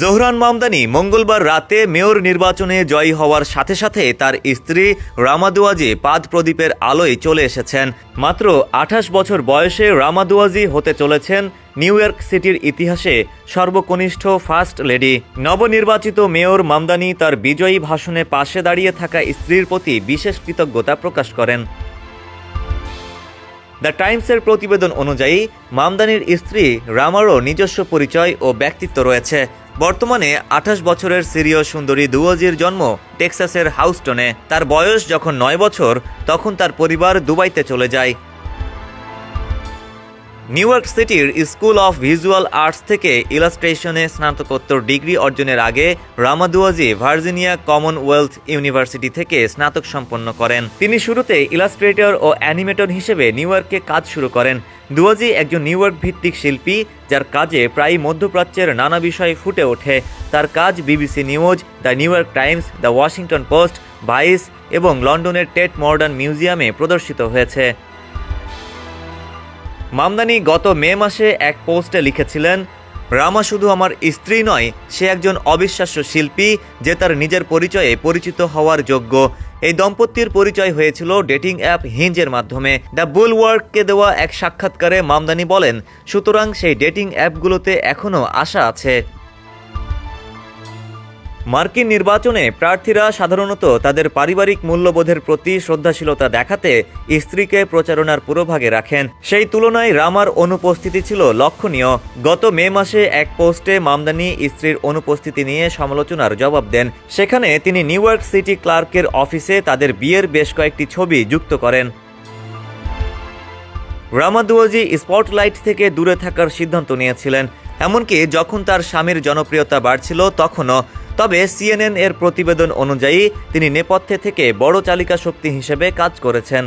Zohran Mamdani মঙ্গলবার রাতে mayor নির্বাচনে জয়ী হওয়ার সাথে সাথে তার স্ত্রী রামাদুয়াজি পাদ প্রদীপের আলোয় চলে এসেছেন। মাত্র আঠাশ বছর বয়সে রামাদুয়াজি হতে চলেছেন নিউ ইয়র্ক সিটির ইতিহাসে সর্বকনিষ্ঠ ফার্স্ট লেডি। নবনির্বাচিত মেয়র মামদানি তার বিজয়ী ভাষণে পাশে দাঁড়িয়ে থাকা স্ত্রীর প্রতি বিশেষ কৃতজ্ঞতা প্রকাশ করেন। দ্য টাইমসের প্রতিবেদন অনুযায়ী, মামদানির স্ত্রী রামারও নিজস্ব পরিচয় ও ব্যক্তিত্ব রয়েছে। বর্তমানে আঠাশ বছরের সিরিয় সুন্দরী দুয়োজির জন্ম টেক্সাসের হাউস্টনে। তার বয়স যখন নয় বছর, তখন তার পরিবার দুবাইতে চলে যায়। নিউ ইয়র্ক সিটির স্কুল অফ ভিজুয়াল আর্টস থেকে ইলাস্ট্রেশনে স্নাতকোত্তর ডিগ্রি অর্জনের আগে রামাদুয়াজি ভার্জিনিয়া কমনওয়েলথ ইউনিভার্সিটি থেকে স্নাতক সম্পন্ন করেন। তিনি শুরুতে ইলাস্ট্রেটর ও অ্যানিমেটর হিসেবে নিউ ইয়র্কে কাজ শুরু করেন। দুয়াজি একজন নিউ ইয়র্ক ভিত্তিক শিল্পী, যার কাজে প্রায় মধ্যপ্রাচ্যের নানা বিষয় ফুটে ওঠে। তার কাজ BBC News, the New York Times, the Washington Post, Vice এবং লন্ডনের টেট মডার্ন মিউজিয়ামে প্রদর্শিত হয়েছে। মামদানি গত মে মাসে এক পোস্টে লিখেছিলেন, রামা শুধু আমার স্ত্রী নয়, সে একজন অবিশ্বাস্য শিল্পী যে তার নিজের পরিচয়ে পরিচিত হওয়ার যোগ্য। এই দম্পতির পরিচয় হয়েছিল ডেটিং অ্যাপ হিঞ্জের মাধ্যমে। দ্য বুল ওয়ার্ককে দেওয়া এক সাক্ষাৎকারে মামদানি বলেন, সুতরাং সেই ডেটিং অ্যাপগুলোতে এখনও আশা আছে। মার্কিন নির্বাচনে প্রার্থীরা সাধারণত তাদের পারিবারিক মূল্যবোধের প্রতি শ্রদ্ধাশীলতা দেখাতে স্ত্রীকে প্রচারণার পুরোভাগে রাখেন। সেই তুলনায় রামার অনুপস্থিতি ছিল লক্ষণীয়। গত মে মাসে এক পোস্টে মামদানি স্ত্রীর অনুপস্থিতি নিয়ে সমালোচনার জবাব দেন। সেখানে তিনি নিউ ইয়র্ক সিটি ক্লার্কের অফিসে তাদের বিয়ের বেশ কয়েকটি ছবি যুক্ত করেন। রামাদুয়াজি স্পটলাইট থেকে দূরে থাকার সিদ্ধান্ত নিয়েছিলেন। এমনকি যখন তার স্বামীর জনপ্রিয়তা বাড়ছিল, তখনও তবে সিএনএন এর প্রতিবেদন অনুযায়ী তিনি নেপথ্যে থেকে বড় চালিকা শক্তি হিসেবে কাজ করেছেন।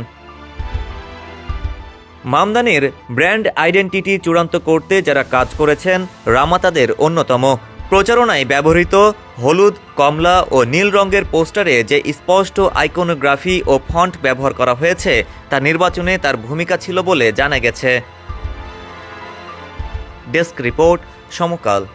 মামদানির ব্র্যান্ড আইডেন্টিটি চূড়ান্ত করতে যারা কাজ করেছেন, রামা তাদের অন্যতম। প্রচারণায় ব্যবহৃত হলুদ, কমলা ও নীল রঙের পোস্টারে যে স্পষ্ট আইকোনোগ্রাফি ও ফন্ট ব্যবহার করা হয়েছে, তা নির্বাচনে তার ভূমিকা ছিল বলে জানা গেছে। Desk report Samakal.